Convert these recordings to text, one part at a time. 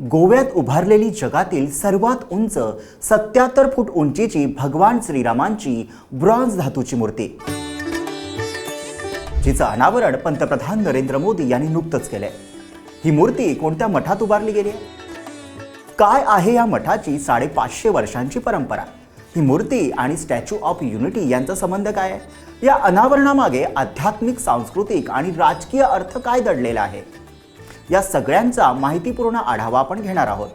गोव्यात उभारलेली जगातील सर्वात उंच सत्याहत्तर फूट उंचीची भगवान श्रीरामांची ब्रॉन्झ धातूची मूर्ती. जिचं अनावरण पंतप्रधान नरेंद्र मोदी यांनी नुकतंच केलंय. ही मूर्ती कोणत्या मठात उभारली गेली आहे? काय आहे या मठाची साडेपाचशे वर्षांची परंपरा? ही मूर्ती आणि स्टॅच्यू ऑफ युनिटी यांचा संबंध काय आहे? या अनावरणामागे आध्यात्मिक सांस्कृतिक आणि राजकीय अर्थ काय दडलेला आहे? या सगळ्यांचा माहितीपूर्ण आढावा आपण घेणार आहोत.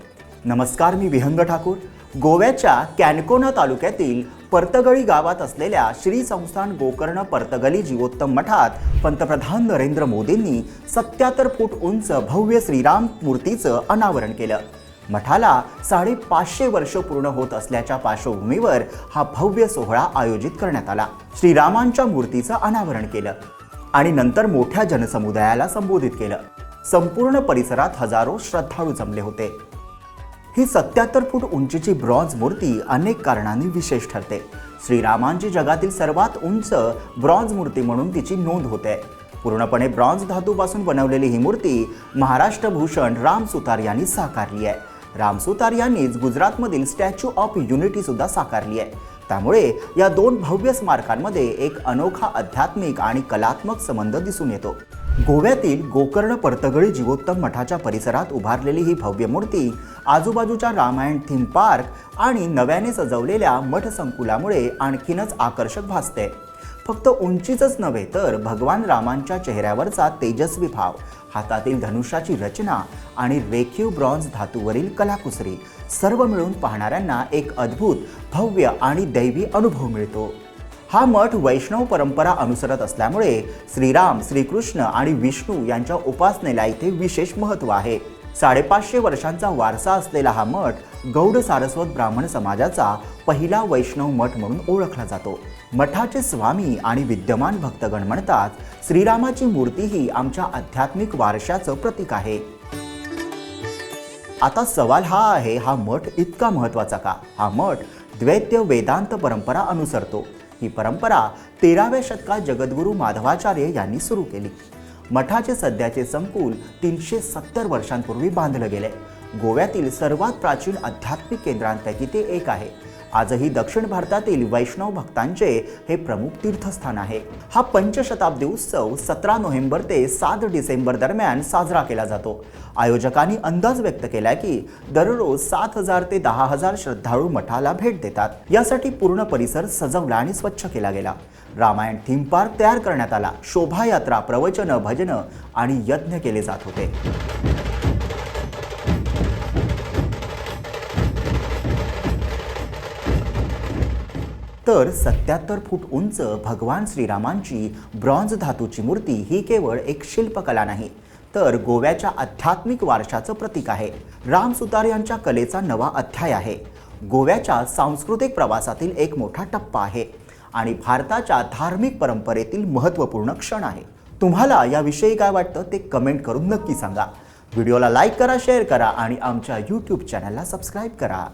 नमस्कार मी विहंग ठाकूर. गोव्याच्या कॅनकोना तालुक्यातील परतगळी गावात असलेल्या श्री संस्थान गोकर्ण परतगली जीवोत्तम मठात पंतप्रधान नरेंद्र मोदींनी सत्याहत्तर फूट उंच भव्य श्रीराम मूर्तीचं अनावरण केलं. मठाला साडेपाचशे वर्ष पूर्ण होत असल्याच्या पार्श्वभूमीवर हा भव्य सोहळा आयोजित करण्यात आला. श्रीरामांच्या मूर्तीचं अनावरण केलं आणि नंतर मोठ्या जनसमुदायाला संबोधित केलं. संपूर्ण परिसरात हजारो श्रद्धाळू जमले होते. ही सत्याहत्तर फूट उंचीची ब्रॉन्झ मूर्ती अनेक कारणांनी विशेष ठरते. श्रीरामांची जगातील सर्वात उंच ब्रॉन्झ मूर्ती म्हणून तिची नोंद होते. पूर्णपणे ब्रॉन्झ धातूपासून बनवलेली ही मूर्ती महाराष्ट्र भूषण राम सुतार यांनी साकारली आहे. राम सुतार यांनीच गुजरातमधील स्टॅच्यू ऑफ युनिटी सुद्धा साकारली आहे. त्यामुळे या दोन भव्य स्मारकांमध्ये एक अनोखा आध्यात्मिक आणि कलात्मक संबंध दिसून येतो. गोव्यातील गोकर्ण पर्तगळी जीवोत्तम मठाच्या परिसरात उभारलेली ही भव्य मूर्ती आजूबाजूच्या रामायण थीम पार्क आणि नव्याने सजवलेल्या मठ संकुलामुळे आणखीनच आकर्षक भासते. फक्त उंचीच नव्हे तर भगवान रामांच्या चेहऱ्यावरचा तेजस्वी भाव हातातील धनुष्याची रचना आणि रेखीव ब्रॉन्झ धातूवरील कलाकुसरी सर्व मिळून पाहणाऱ्यांना एक अद्भुत भव्य आणि दैवी अनुभव मिळतो. हा मठ वैष्णव परंपरा अनुसरत असल्यामुळे श्रीराम श्रीकृष्ण आणि विष्णू यांच्या उपासनेला इथे विशेष महत्त्व आहे. साडेपाचशे वर्षांचा वारसा असलेला हा मठ गौड सारस्वत ब्राह्मण समाजाचा पहिला वैष्णव मठ म्हणून ओळखला जातो. मठाचे स्वामी आणि विद्यमान भक्तगण म्हणतात श्रीरामाची मूर्ती ही आमच्या आध्यात्मिक वारशाचं प्रतीक आहे. आता सवाल हा आहे हा मठ इतका महत्त्वाचा का? हा मठ द्वैत्य वेदांत परंपरा अनुसरतो. ही परंपरा तेराव्या शतकात जगद्गुरू माधवाचार्य यांनी सुरू केली. मठाचे सध्याचे संकुल तीनशे सत्तर वर्षांपूर्वी बांधलं गेले गोव्यातील सर्वात प्राचीन आध्यात्मिक केंद्रांपैकी ते एक आहे. आजही दक्षिण भारतातील वैष्णव भक्तांचे हे प्रमुख तीर्थस्थान आहे. हा पंचशताब्दी उत्सव सतरा नोव्हेंबर ते सात डिसेंबर दरम्यान साजरा केला जातो. आयोजकांनी अंदाज व्यक्त केला की दररोज सात हजार ते दहा हजार श्रद्धाळू मठाला भेट देतात. यासाठी पूर्ण परिसर सजवला आणि स्वच्छ केला गेला. रामायण थीम पार्क तयार करण्यात आला. शोभायात्रा प्रवचनं भजनं आणि यज्ञ केले जात होते. तर सत्याहत्तर फूट उंच भगवान श्रीरामांची ब्रॉन्झ धातूची मूर्ती ही केवळ एक शिल्पकला नाही तर गोव्याच्या आध्यात्मिक वारशाचं प्रतीक आहे. राम सुतार यांच्या कलेचा नवा अध्याय आहे. गोव्याच्या सांस्कृतिक प्रवासातील एक मोठा टप्पा आहे आणि भारताच्या धार्मिक परंपरेतील महत्त्वपूर्ण क्षण आहे. तुम्हाला याविषयी काय वाटतं ते कमेंट करून नक्की सांगा. व्हिडिओला लाईक करा शेअर करा आणि आमच्या यूट्यूब चॅनलला सबस्क्राईब करा.